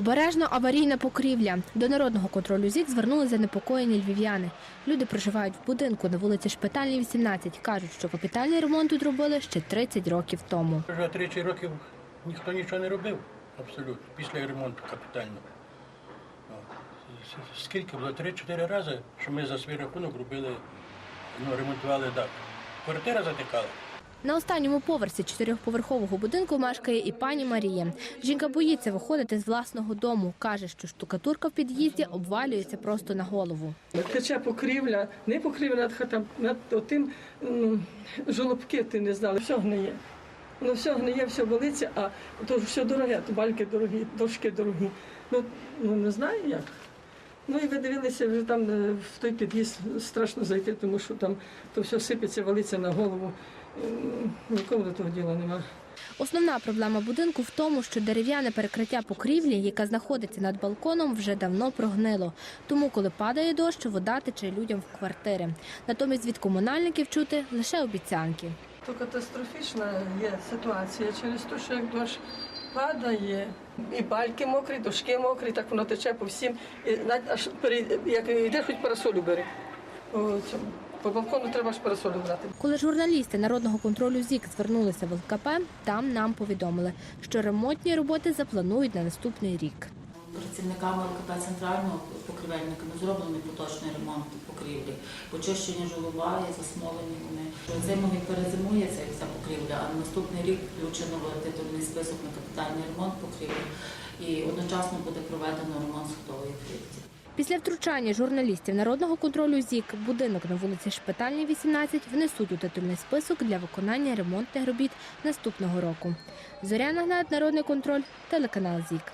Обережно аварійна покрівля. До народного контролю ЗІК звернули занепокоєні львів'яни. Люди проживають в будинку на вулиці Шпитальній, 18. Кажуть, що капітальний ремонт тут робили ще 30 років тому. Вже 30 років ніхто нічого не робив, абсолютно, після ремонту капітального. Скільки було? 3-4 рази, що ми за свій рахунок робили, ну, ремонтували дах. Квартира затикала. На останньому поверсі чотирьохповерхового будинку мешкає і пані Марія. Жінка боїться виходити з власного дому. Каже, що штукатурка в під'їзді обвалюється просто на голову. Тече покрівля, не покрівля над хатом, над отим жолобки ти не знали, все гниє. Воно все гниє, все болиться, а то все дороге, то бальки дорогі, дошки дорогі. Ну, ну не знаю як. Ну і ви дивилися вже там е, в той під'їзд страшно зайти, тому що там то все сипеться, валиться на голову. Нікому до того діла немає. Основна проблема будинку в тому, що дерев'яне перекриття покрівлі, яка знаходиться над балконом, вже давно прогнило. Тому, коли падає дощ, вода тече людям в квартири. Натомість від комунальників чути лише обіцянки. То катастрофічна є ситуація через те, що як дощ падає, і бальки мокрі, дошки мокрі, так воно тече по всім. І навіть аж пере- як йде, хоч парасолю бери. По балкону треба ж парасолю брати. Коли журналісти народного контролю ЗІК звернулися в ЛКП, там нам повідомили, що ремонтні роботи запланують на наступний рік. Працівниками ЛКП центрального покрівельниками зроблений поточний ремонт покрівлі, почищені жолоба і засмолені вони. Зимові перезимує ця вся покрівля, а наступний рік включено в титульний список на капітальний ремонт покрівлі і одночасно буде проведено ремонт сходової плитки. Після втручання журналістів народного контролю ЗІК будинок на вулиці Шпитальній, 18 внесуть у титульний список для виконання ремонтних робіт наступного року. Зоряна Гнат, Народний контроль, телеканал ЗІК.